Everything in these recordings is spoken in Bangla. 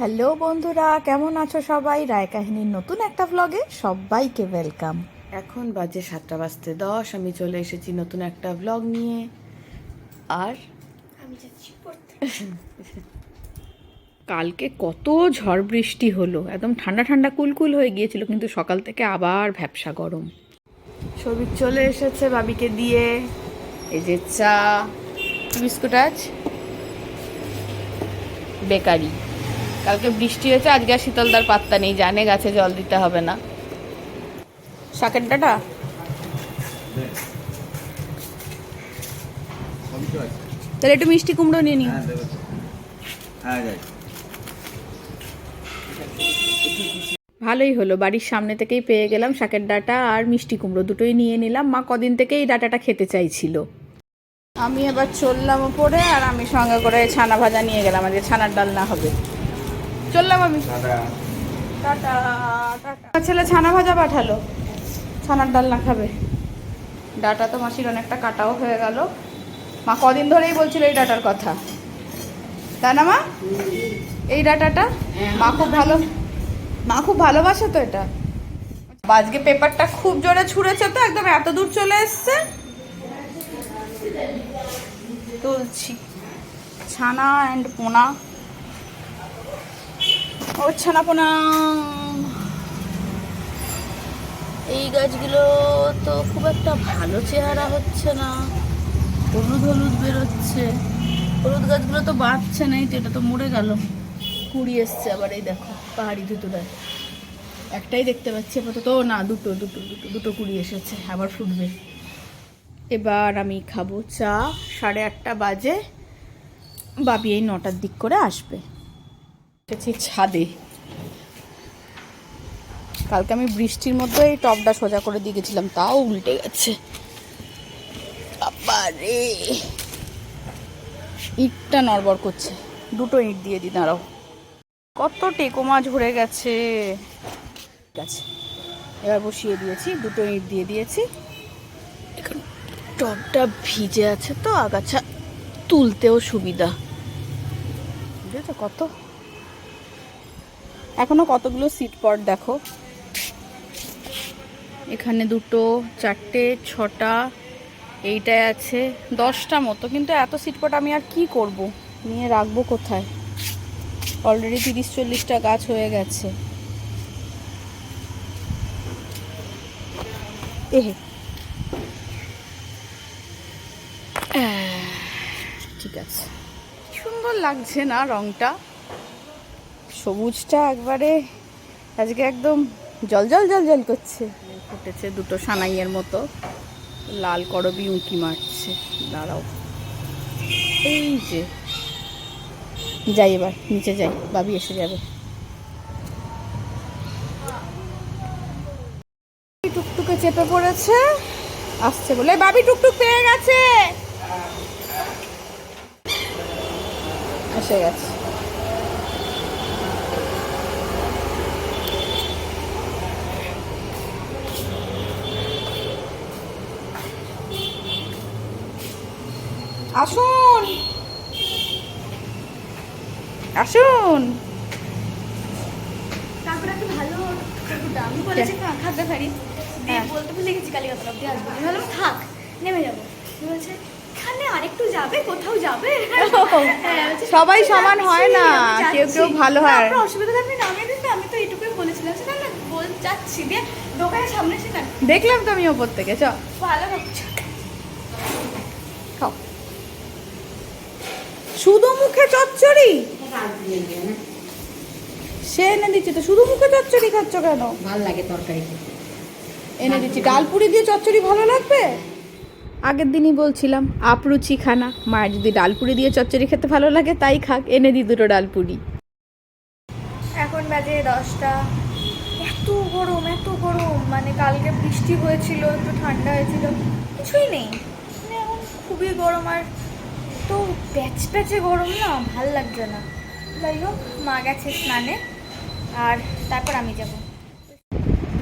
হ্যালো বন্ধুরা কেমন আছো সবাই? রায় কাহিনীর নতুন একটা ভ্লগে সবাইকে ওয়েলকাম এখন বাজে সাতটা বাজতে দশ আমি চলে এসেছি নতুন একটা ভ্লগ নিয়ে। আর? আমি যাচ্ছি কালকে কত ঝড় বৃষ্টি হলো একদম ঠান্ডা ঠান্ডা কুলকুল হয়ে গিয়েছিল কিন্তু সকাল থেকে আবার ভ্যাবসা গরম। সবিক চলে এসেছে বাবিকে দিয়ে। এই যে চা বিস্কুট আজ। বেকারি। কালকে বৃষ্টি হয়েছে আজকে আর শীতলদার পাত্তা নেই জানে গাছে জল দিতে হবে না। শাকের ডাটা? তাহলে একটু মিষ্টি কুমড়ো নিয়ে নি হ্যাঁ। হ্যাঁ ভালোই হলো বাড়ির সামনে থেকেই পেয়ে গেলাম শাকের ডাটা আর মিষ্টি কুমড়ো দুটোই নিয়ে নিলাম। মা কদিন থেকে এই ডাটাটা খেতে চাইছিল। আমি এবার চললাম ওপরে আর আমি সঙ্গে করে ছানা ভাজা নিয়ে গেলাম আজকে ছানার ডালনা হবে। চললাম আমি। ছেলে ছানা ভাজা পাঠালো। ছানার ডালনা খাবে। ডাটা তো মাসির অনেকটা কাটাও হয়ে গেল। মা কদিন ধরেই বলছিল এই ডাটার কথা। তাই না মা? এই ডাটাটা? মা খুব ভালো মা খুব ভালোবাসে তো এটা। আজকে পেপারটা খুব জোরে ছুঁড়েছে তো একদম এত দূর চলে এসছে। তুলছি। ছানা অ্যান্ড পোনা। ও ছানা পোনা এই গাছগুলো তো খুব একটা ভালো চেহারা হচ্ছে না। হলুদ হলুদ বেরোচ্ছে। হলুদ গাছগুলো তো বাঁচছে না, এই তো এটা তো মরে গেল। কুড়ি এসছে আবার, এই দেখো, পাহাড়ি ধুতুরায় একটাই দেখতে পাচ্ছি, আপাতত না, দুটো দুটো দুটো দুটো কুড়ি এসেছে, আবার ফুটবে। এবার আমি খাব চা, সাড়ে আটটা বাজে। বাবি এই নটার দিক করে আসবে। এসেছি ছাদে। কালকে আমি বৃষ্টির মধ্যে এই টপটা সোজা করে দিয়ে গেছিলাম, তাও উল্টে গেছে। বাবারে। ইটটা নড়বড় করছে। দুটো ইট দিয়ে দি দাঁড়াও। কত টেকো মাছ ভরে গেছে। ঠিক আছে, এবার বসিয়ে দিয়েছি, দুটো ইট দিয়ে দিয়েছি। এখন টপটা ভিজে আছে তো, আগাছা তুলতেও সুবিধা। বুঝেছ কত? এখনও কতগুলো সিট পট দেখো? এখানে দুটো চারটে ছটা এইটায় আছে দশটা মতো। কিন্তু এত সিটপট আমি আর কি করব? নিয়ে রাখব কোথায়? অলরেডি তিরিশ চল্লিশটা গাছ হয়ে গেছে। এহে ঠিক আছে। সুন্দর লাগছে না রংটা? সবুজটা একবারে আজকে একদম জল জল জল জল করছে। ফুটেছে দুটো সানাইয়ের মতো। লাল করবি উঁকি মারছে। দাঁড়াও। এই যে। যাই এবার নিচে যাই। বাবি এসে যাবে। টুকটুকে চেপে পড়েছে। আসছে বলে বাবি টুকটুক পেয়ে গেছে! এসে গেছে। আসুন। আসুন। কাকুরা কি ভালো? আমি বলেছি খা খাতে দিয়ে হ্যাঁ। বলতে ভুলে গেছি কালীঘাট অব্দি আসব। আমি থাক নেমে যাব। বলছে আরেকটু যাবে? কোথাও যাবে? হ্যাঁ, সবাই সমান হয় না, কেউ কেউ ভালো হয়। অসুবিধা থাকবে নামিয়ে দিতে আমি তো এইটুকুই বলেছিলাম। না বল যাচ্ছি। দিয়ে দোকানের সামনে দেখলাম তো আমি ওপর থেকে চ। ভালো হচ্ছে খাও শুধু মুখে চচ্চড়ি? সে এনে দিচ্ছে তো শুধু মুখে চচ্চড়ি খাচ্ছ কেন? ভালো লাগে তরকারি এনে দিচ্ছি। ডাল পুরি দিয়ে চচ্চড়ি ভালো লাগবে? আগের দিনই বলছিলাম আপরুচি খানা। মায়ের যদি ডাল পুরি দিয়ে চচ্চড়ি খেতে ভালো লাগে তাই খাক এনে দি দুটো ডাল পুরি এখন বাজে দশটা। এত গরম এত গরম। মানে কালকে বৃষ্টি হয়েছিল একটু ঠান্ডা হয়েছিল। কিছুই নেই। মানে এখন খুবই গরম আর তো প্যাচ প্যাচে গরম না ভালো লাগছে না। যাই হোক মা গেছে স্নানে আর তারপর আমি যাব।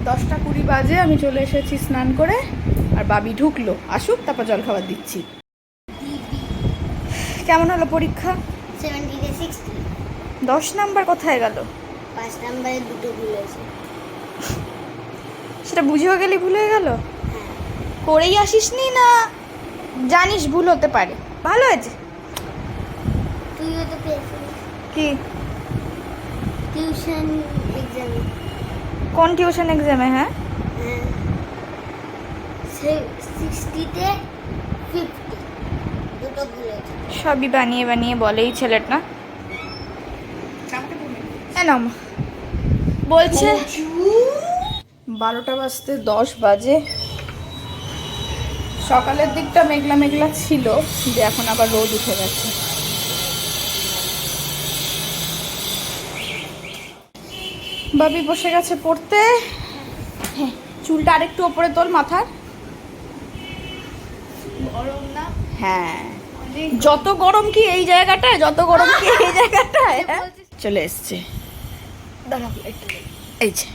দশটা কুড়ি বাজে আমি চলে এসেছি স্নান করে আর বাবি ঢুকলো। আসুক তারপর জল খাবার দিচ্ছি। কেমন হলো পরীক্ষা? দশ নাম্বার কোথায় গেল? পাঁচ নাম্বারে দুটো ভুল হয়েছে। সেটা বুঝেও গেলি ভুল হয়ে গেল? করেই আসিস নি না? জানিস ভুল হতে পারে। ভালো হয়েছে তুইও তো পেয়েছিস কি? টিউশন এক্সামে কোন টিউশন এক্সামে হ্যাঁ? হ্যাঁ। সিক্সটিতে ফিফটি দুটো সবই বানিয়ে বানিয়ে বলেই ছেলেটা মা। বলছে বারোটা বাজতে দশ বাজে। সকালের দিকটা মেঘলা মেঘলা ছিল যে এখন আবার রোদ উঠে গেছে। বাবি বসে গেছে পড়তে। হ্যাঁ, চুলটা আরেকটু ওপরে তোল মাথার। গরম না? হ্যাঁ। যত গরম কি এই জায়গাটায় যত গরম কি এই জায়গাটায় হ্যাঁ? চলে এসছে। এই যে।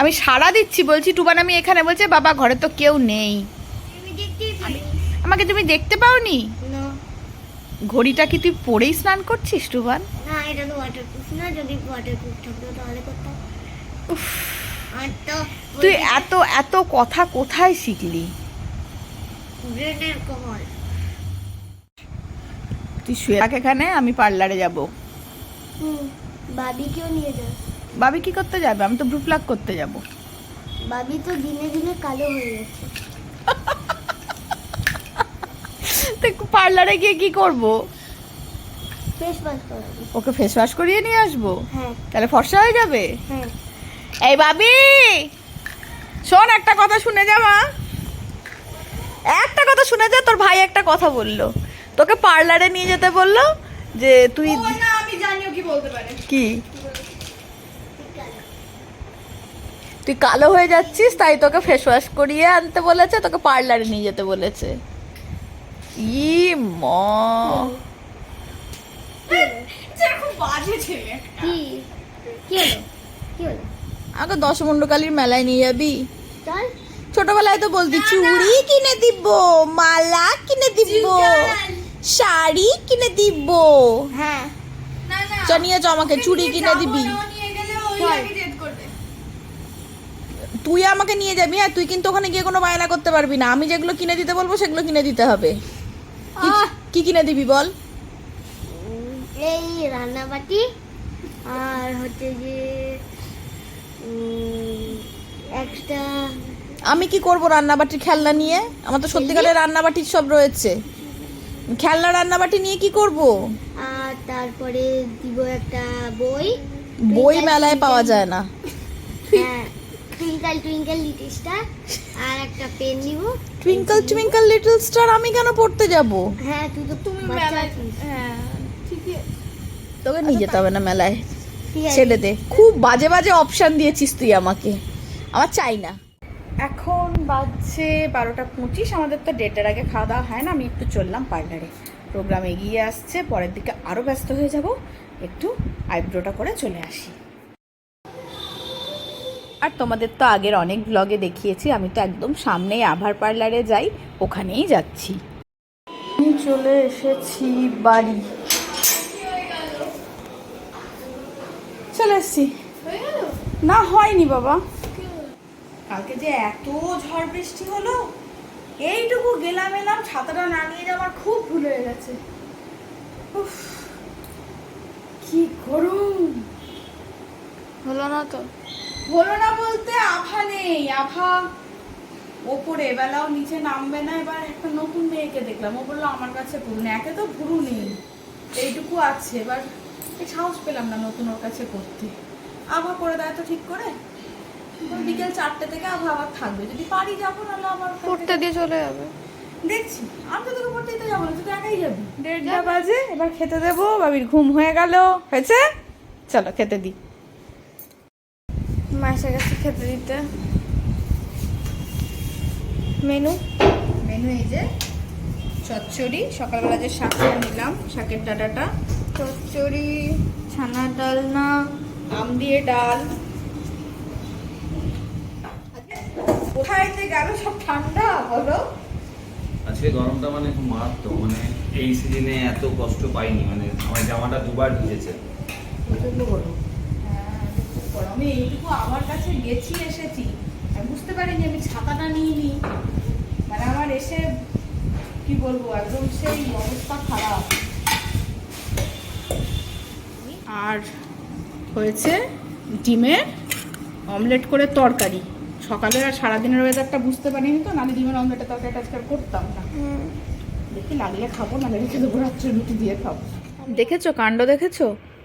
আমি সারা দিচ্ছি বলছি টুবান আমি এখানে বলছে বাবা ঘরে তো কেউ নেই। আমাকে তুমি দেখতে পাওনি? ঘড়িটা কি তুই পরেই স্নান করছিস টুবান না এটা তো ওয়াটারপ্রুফ না যদি ওয়াটারপ্রুফ থাকতো তাহলে করতাম। তো তুই এত এত কথা কোথায় শিখলি? কমল তুই শুয়ে থাক এখানে আমি পার্লারে যাব। হুম বাবিকেও নিয়ে যা। বাবি কি করতে যাবে? আমি তো ভ্রু প্লাক করতে যাব। বাবি তো দিনে দিনে কালো হয়ে যাচ্ছে। তো পার্লারে গিয়ে কি করব? ওকে ফেস ওয়াশ করিয়ে নিয়ে আসব? হ্যাঁ। তাহলে ফর্সা হয়ে যাবে? হ্যাঁ। এই বাবি! শোন একটা কথা শুনে যা মা। একটা কথা শুনে যা তোর ভাই একটা কথা বলল। তোকে পার্লারে নিয়ে যেতে বলল যে তুই আমি জানিও কি বলতে পারে। কি? তুই কালো হয়ে যাচ্ছিস তাই তোকে ফেস ওয়াশ করিয়ে আনতে বলেছে তোকে পার্লারে নিয়ে যেতে বলেছে। ই ম খুব বাজে ছেলে কি? কি হলো? কি হলো? আমাকে দশ মুন্ডকালীর মেলায় নিয়ে যাবি? ছোটবেলায় তো বলতি চুড়ি কিনে দিব মালা কিনে দিব শাড়ি কিনে দিব। হ্যাঁ। না না। চ নিয়ে চ আমাকে চুড়ি কিনে দিবি। আগে তুই আমাকে নিয়ে যাবি হ্যাঁ তুই কিন্তু ওখানে গিয়ে কোনো বায়না করতে পারবি না। আমি যেগুলো কিনে দিতে বলব সেগুলো কিনে দিতে হবে। কি- কিনে দিবি বল? এই রান্নাবাটি আর হচ্ছে যে একটা আমি কি করব রান্নাবাটির খেলনা নিয়ে? আমার তো সত্যিকারের রান্নাবাটির সব রয়েছে। খেলনা রান্নাবাটি নিয়ে কি করব? আর তারপরে দিব একটা বই। বই মেলায় পাওয়া যায় না। হ্যাঁ। টুইঙ্কেল টুইঙ্কেল লিটল স্টার আর একটা পেন দিব টুইঙ্কল টুইঙ্কল লিটল স্টার আমি কেন পড়তে যাব? হ্যাঁ তুই তো তুমি মেলায় হ্যাঁ ঠিকই। তোকে নিয়ে যেতে হবে না মেলায়। ঠিক আছে। ছেড়ে দে। খুব বাজে বাজে অপশন দিয়েছিস তুই আমাকে। আমার চাই না। এখন বাজছে বারোটা পঁচিশ আমাদের তো ডেটের আগে খাওয়া দাওয়া হয় না আমি একটু চললাম পার্লারে। প্রোগ্রাম এগিয়ে আসছে পরের দিকে আরও ব্যস্ত হয়ে যাব। একটু আইব্রোটা করে চলে আসি। আর তোমাদের তো আগের অনেক ব্লগে দেখিয়েছি, আমি তো একদম সামনেই আভার পার্লারে যাই, ওখানেই যাচ্ছি। চলে এসেছি বাড়ি। চলে এসছি। না, হয়নি বাবা। কালকে যে এত ঝড় বৃষ্টি হলো, এইটুকু গেলাম এলাম ছাতাটা না নিয়ে যাওয়ার খুব ভুল হয়ে গেছে। কি করুন হলো না তো? হলো না বলতে আভা নেই আভা। ওপরে বেলাও নিচে নামবে না এবার একটা নতুন মেয়েকে দেখলাম। ও বলল আমার কাছে ভুরু নেই একে তো ভুরু নেই এইটুকু আছে এবার এই সাহস পেলাম না নতুন ওর কাছে করতে। আভা করে দেয় তো ঠিক করে? বিকেল চারটে থেকে আভা আবার থাকবে। যদি পারি যাব নাহলে আবার পড়তে দিয়ে চলে যাবে। দেখছি। আমি তো তোকে পড়তে দিতে যাব না তুই তো একাই যাবি। দেড়টা বাজে এবার খেতে দেবো বাবির ঘুম হয়ে গেল। হয়েছে? চলো খেতে দিই মাসে কাছে খেতে দিতে। মেনু? মেনু এই যে চচ্চড়ি সকালবেলা যে শাকটা নিলাম শাকের ডাটাটা। চচ্চড়ি ছানা ডালনা আম দিয়ে ডাল। কোথায় যে গেল সব ঠান্ডা বলো। আজকে গরমটা মানে খুব মারাত্মক মানে এই সিজনে এত কষ্ট পাইনি মানে আমার জামাটা দুবার ভিজেছে। প্রচণ্ড গরম। গরম। আমি এইটুকু আমার কাছে গেছি এসেছি। আমি বুঝতে পারিনি আমি ছাতাটা নিয়ে নিই মানে আমার এসে কি বলব একদম সেই অবস্থা খারাপ। আর হয়েছে ডিমের অমলেট করে তরকারি। সকালে আর সারাদিনের ওয়েদারটা বুঝতে পারিনি তো নাহলে ডিমের অমলেটের তরকারিটা আজকে আর করতাম না। দেখি লাগলে খাব নাহলে রেখে দেবো রাত্রে রুটি দিয়ে খাব। দেখেছ? কাণ্ড দেখেছ?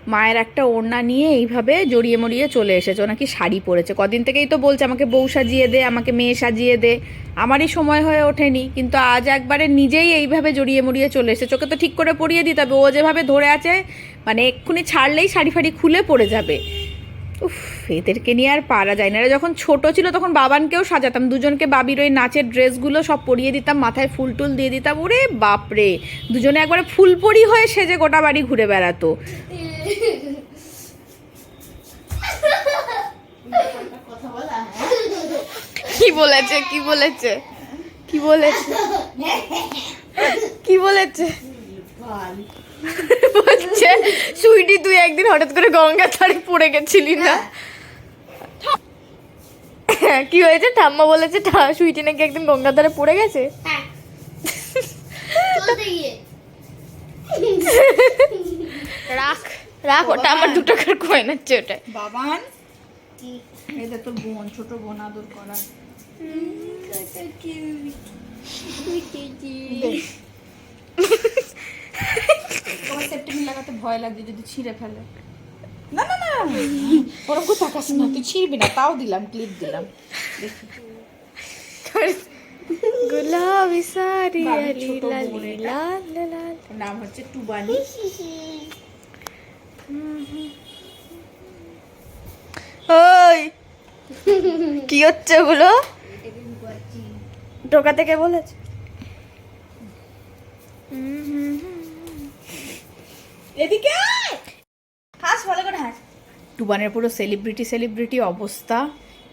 মায়ের একটা ওড়না নিয়ে এইভাবে জড়িয়ে মরিয়ে চলে এসেছে। নাকি শাড়ি পরেছে? কদিন থেকেই তো বলছে, আমাকে বউ সাজিয়ে দে, আমাকে মেয়ে সাজিয়ে দে। আমারই সময় হয়ে ওঠেনি, কিন্তু আজ একবারে নিজেই এইভাবে জড়িয়ে মরিয়ে চলে এসেছে। চোখে তো ঠিক করে পরিয়ে দিতে হবে। ও যেভাবে ধরে আছে মানে এক্ষুনি ছাড়লেই শাড়ি ফাড়ি খুলে পড়ে যাবে। উফ, এদেরকে নিয়ে আর পারা যায় না। এরা যখন ছোট ছিল তখন বাবানকেও সাজাতাম। দুজনকে বাবির ওই নাচের ড্রেসগুলো সব পরিয়ে দিতাম, মাথায় ফুল টুল দিয়ে দিতাম। ওরে বাপরে! দুজনে একবারে ফুল ফুলপরি হয়ে সেজে গোটা বাড়ি ঘুরে বেড়াতো। কি বলেছে কি বলেছে? কি বলেছে? কি বলেছে? বলছে সুইটি তুই একদিন হঠাৎ করে গঙ্গা ধারে পড়ে গেছিলি না? কি হয়েছে? ঠাম্মা বলেছে সুইটি নাকি একদিন গঙ্গা ধারে পড়ে গেছে? হ্যাঁ। রাখ। রাখ ওটা আমার দু টাকার কয়েন হচ্ছে ওটা। বাবান এটা তোর বোন ছোট বোন আদর করার। তোমার লাগাতে ভয় লাগছে যদি ছিঁড়ে ফেলে। না না না। ওরকম তাকাস না তুই ছিঁড়বি না তাও দিলাম ক্লিপ দিলাম। গুলাবি সারি ছোট বোন নাম হচ্ছে টুবানি ওই কি হচ্ছে ওগুলো? ঢোকা থেকে বলেছে। এদিকে হাস ভালো করে হাস। টুবানের পুরো সেলিব্রিটি সেলিব্রিটি অবস্থা।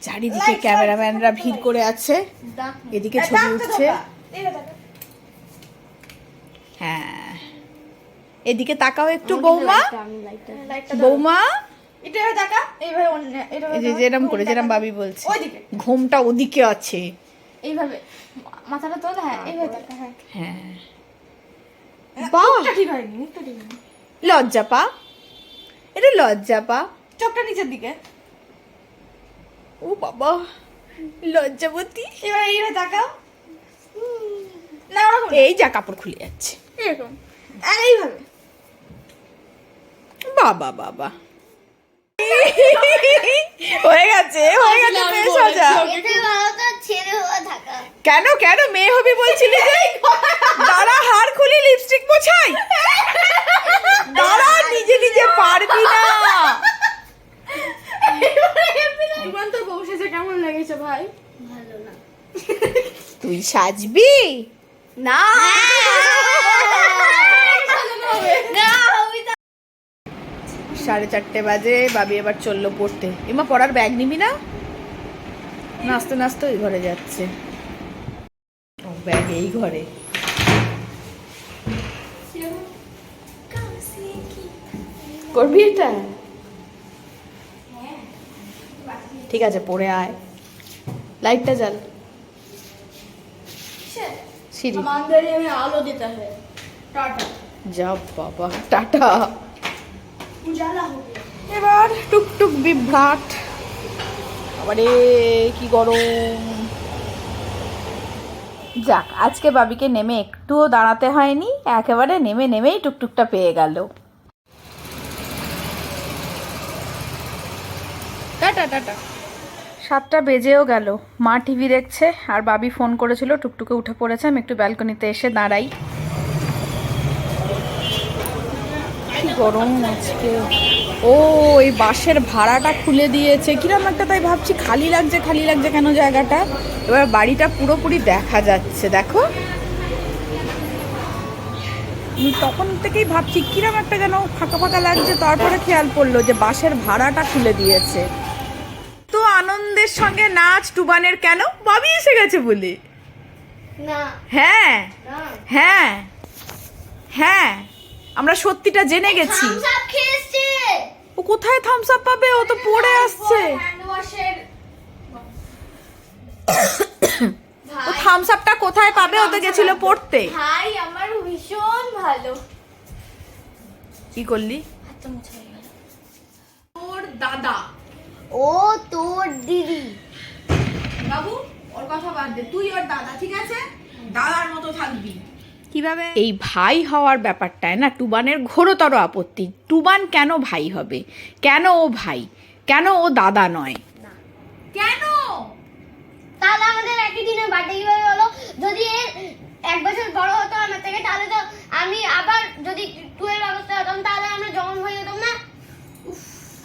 চারিদিকে ক্যামেরাম্যানরা ভিড় করে আছে। এদিকে ছবি উঠছে। হ্যাঁ। এদিকে তাকাও একটু বৌমা। বৌমা। যেরম করে যেরম বাবি বলছে। ঘুমটা ওদিকে আছে। এইভাবে। মাথাটা তোল হ্যাঁ এইভাবে। হ্যাঁ। বাহ! ঠিক হয়নি ঠিক হয়নি। লজ্জা পা। এটা লজ্জা পা। চোখটা নিচের দিকে। ও বাবা লজ্জাবতী এবার এইভাবে তাকাও। না ওরকম এই যা কাপড় খুলে যাচ্ছে। এরকম। আর এইভাবে। বাবা বাবা। হয়ে গেছে হয়ে গেছে মেয়ে সাজা কেন কেন? মেয়ে হবি বলছিলি যে? দাঁড়া হার খুলি লিপস্টিক মোছাই। দাঁড়া নিজে নিজে পারবি না। জীবন তোর বউ সেজে কেমন লেগেছে ভাই? ভালো না। তুই সাজবি? না। সাড়ে চারটে বাজে বাবি এবার চলল পড়তে। এমা পড়ার ব্যাগ নিবি না? নাচতে নাচতে ওই ঘরে যাচ্ছে। ও ব্যাগ এই ঘরে। করবি এটা? ঠিক আছে পড়ে আয়। লাইটটা জ্বাল। সিঁড়ি। আলো দিতে হয় টাটা। যা বাবা টাটা। এবার টুকটুক বিভ্রাট। আবারে কি গরম। যাক আজকে বাবিকে নেমে একটুও দাঁড়াতে হয়নি। একেবারে নেমে নেমেই টুকটুকটা পেয়ে গেল। টাটা টাটা। সাতটা বেজেও গেল। মা টিভি দেখছে আর বাবি ফোন করেছিল, টুকটুকে উঠে পড়েছে। আমি একটু ব্যালকনিতে এসে দাঁড়াই। গরম আজকে। ও, এই বাসের ভাড়াটা খুলে দিয়েছে। কিরম একটা তাই ভাবছি, খালি লাগছে খালি লাগছে কেন জায়গাটা? এবার বাড়িটা পুরোপুরি দেখা যাচ্ছে, দেখো। তখন থেকেই ভাবছি, কিরম একটা যেন ফাঁকা ফাঁকা লাগছে। তারপরে খেয়াল পড়ল যে বাসের ভাড়াটা খুলে দিয়েছে। আনন্দের সঙ্গে নাচ টুবানের কেন? বাবি এসে গেছে বলে। হ্যাঁ। হ্যাঁ। হ্যাঁ। আমরা সত্যিটা জেনে গেছি। ও কোথায় থামস আপ পাবে? ও তো পড়ে আসছে। ও থামস আপটা কোথায় পাবে? ও তো গেছিল পড়তে। ভাই আমার ভীষণ ভালো। কি করলি? হাতটা মোছা গেল। ওর দাদা। ও তোর দিদি। বাবু ওর কথা বাদ দে। তুই ওর দাদা ঠিক আছে? দাদার মতো থাকবি। কীভাবে? এই ভাই হওয়ার ব্যাপারটায় না টুবানের ঘোরতর আপত্তি। টুবান কেন ভাই হবে? কেন ও ভাই? কেন ও দাদা নয়? কেন? তাহলে আমাদের একই দিনে বার্থডে কীভাবে হলো? যদি এর এক বছর বড় হতো আমার থেকে তাহলে তো আমি আবার যদি টুয়েলভ অবস্থা হতাম তাহলে আমরা জমন হয়ে যেতাম না?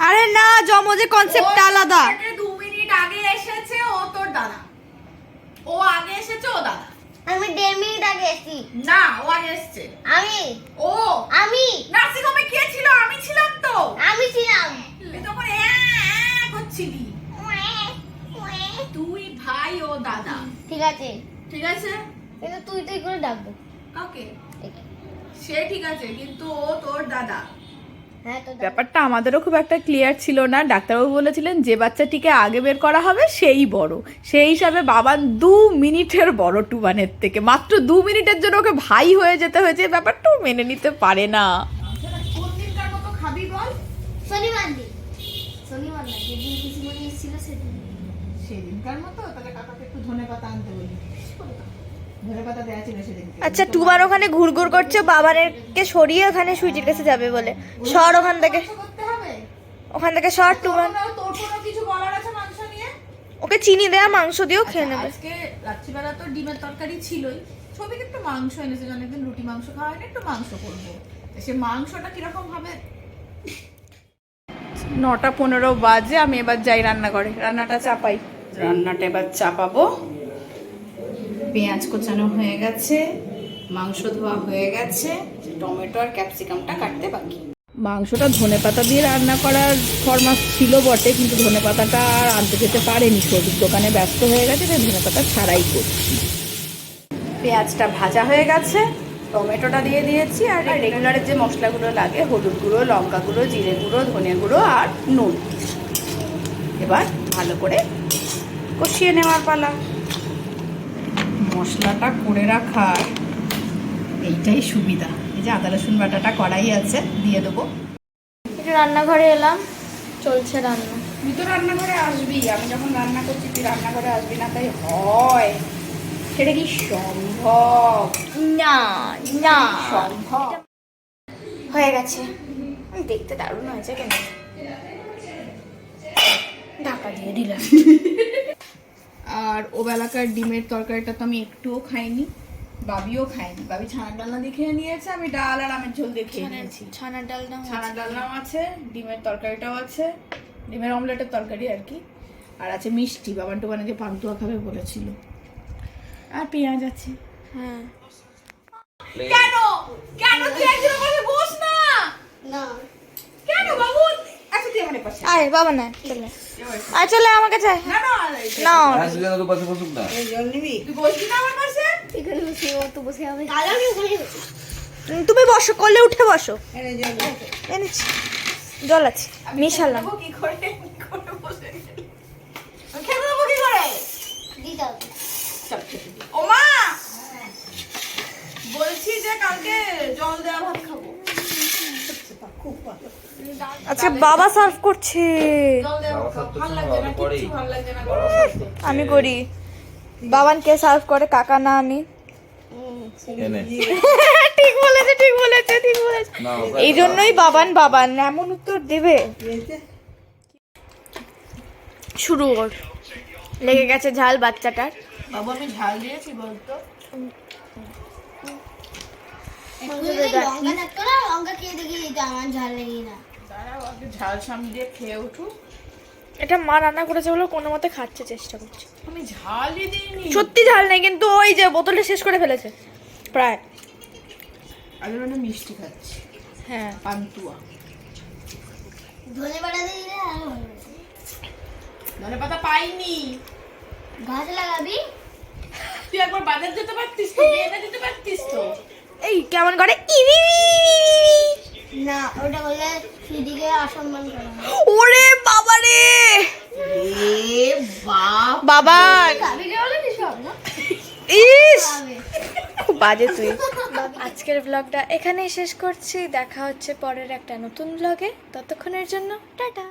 আরে না জমজে কনসেপ্টটা আলাদা। দু মিনিট আগে এসেছে ও তোর দাদা। ও আগে এসেছে ও দাদা। আমি দেড় মিনিট আগে এসেছি। না ও আগে এসেছে। আমি? ও? আমি? নার্সিং হোমে কে ছিল? আমি ছিলাম তো। আমি ছিলাম। তখন করছিলি। তুই ভাই ও দাদা। ঠিক আছে। ঠিক আছে? কিন্তু তুই তুই করে ডাকবো। কাকে সে ঠিক আছে কিন্তু ও তোর দাদা। ব্যাপারটা আমাদেরও খুব একটা ক্লিয়ার ছিল না। ডাক্তারবাবু বলেছিলেন যে বাচ্চাটিকে আগে বের করা হবে সেই বড়। সেই হিসাবে বাবান দু মিনিটের বড় টুবানের থেকে। মাত্র দু মিনিটের জন্য ওকে ভাই হয়ে যেতে হয়েছে। ব্যাপারটাও মেনে নিতে পারে না। শনিবার দিন শনিবার না যেদিন পিসিমণি এসেছিল সেদিন। সেদিনকার মতো? তাহলে কাকাকে একটু ধনে পাতা আনতে বলি। আচ্ছা টুবার ওখানে ঘুরঘুর করছে বাবারকে সরিয়ে ওখানে সুইটির কাছে যাবে বলে। সর ওখান থেকে। ওখান থেকে সর টুবার। তোর তোর কোনো কিছু বলার আছে মাংস ওকে চিনি দেয়া মাংস দিয়েও খেয়ে নেবে। আজকে রাত্রিবেলা তো ডিমের তরকারি ছিলই। ছবিকে একটু মাংস এনেছে অনেকদিন রুটি মাংস খাওয়া হয়নি একটু মাংস করব। সে মাংসটা কীরকম হবে? নটা পনেরো বাজে আমি এবার যাই রান্না রান্নাঘরে। রান্নাটা চাপাই। রান্নাটা এবার চাপাবো। পেঁয়াজ কোচানো হয়ে গেছে মাংস ধোয়া হয়ে গেছে টমেটো আর ক্যাপসিকামটা কাটতে বাকি। মাংসটা ধনে পাতা দিয়ে রান্না করার ফরমাস ছিল বটে কিন্তু ধনে পাতাটা আর আনতে যেতে পারেনি। সবজির দোকানে ব্যস্ত হয়ে গেছে তাই ধনে পাতা ছাড়াই করছি। পেঁয়াজটা ভাজা হয়ে গেছে টমেটোটা দিয়ে দিয়েছি আর রেগুলারের যে মশলাগুলো লাগে হলুদ গুঁড়ো লঙ্কা গুঁড়ো জিরে গুঁড়ো ধনে গুঁড়ো আর নুন। এবার ভালো করে কষিয়ে নেওয়ার পালা। মশলাটা করে রাখার এইটাই সুবিধা। এই যে আদা রসুন বাটাটা কড়াই আছে দিয়ে দেবো। একটু রান্নাঘরে এলাম চলছে রান্না। তুই তো রান্নাঘরে আসবি। আমি যখন রান্না করছি তুই রান্নাঘরে আসবি না তাই হয়। সেটা কি সম্ভব? না না। সম্ভব? হয়ে গেছে। দেখতে দারুণ হয়েছে কেন ঢাকা দিয়ে দিলাম। আর ও বেলাকার ডিমের তরকারিটা তো আমি একটুও খাইনি বাবিও খায়নি বাবি ছানার ডালনা দিয়ে খেয়ে নিয়েছে আমি ডাল আর আমের ঝোল দিয়ে খেয়ে নিয়েছি। ছানার ডাল না ছানার ডালনাও আছে ডিমের তরকারিটাও আছে ডিমের অমলেটের তরকারি আর কি। আর আছে মিষ্টি বাবান টোবানে যে পান্তুয়া খাবে বলেছিল। আর পেঁয়াজ আছে। হ্যাঁ। কেন? কেন তুই একজন পাশে বস না? না। কেন বাবু আচ্ছা তুই আমার পাশে আয় বাবা না চলে। আয় চলে আমার কাছে। না না না তো পাশে বসুক না। তুই বসবি না আমার পাশে? এখানে বসে ও তো বসে হবে। তুমি বসো করলে উঠে বসো। এনেছি জল আছে মিশালাম। কি করে? কি করে বসে খেতে দেবো কি করে। ও মা বলছি যে কালকে জল দেওয়া ভাত খাব। আচ্ছা বাবা সার্ভ করছে। আমি করি। বাবান কে সার্ভ করে কাকা না আমি। ঠিক বলেছে ঠিক বলেছে ঠিক বলেছে। এই জন্যই বাবান বাবান এমন উত্তর দেবে। শুরু কর। লেগে গেছে ঝাল বাচ্চাটার। বাবু আমি ঝাল দিয়েছি বলতো লঙ্কা থাকতো না লঙ্কা খেয়ে দেখি এটা আমার ঝাল লেগে না দাঁড়াও আগে ঝাল সামনে দিয়ে খেয়ে উঠুক এটা মা রান্না করেছে বলে কোনো মতে খাচ্ছে চেষ্টা করছে। আমি ঝালই দিইনি। সত্যি ঝাল নেই কিন্তু ওই যে বোতলটা শেষ করে ফেলেছে প্রায়। আমি মানে মিষ্টি খাচ্ছি। হ্যাঁ। পান্তুয়া। ধনে পাতা দিলে আরও ধনে পাতা পাইনি। গাছ লাগাবি? তুই একবার বাজার যেতে পারতিস তো দিতে পারতিস তো? এই কেমন করে? না ওটা বলে দিদিকে অসম্মান করা ওরে বাবা রে! বাবা! ইস। খুব বাজে তুই। আজকের ব্লগটা এখানেই শেষ করছি। দেখা হচ্ছে পরের একটা নতুন ব্লগে ততক্ষণের জন্য টাটা।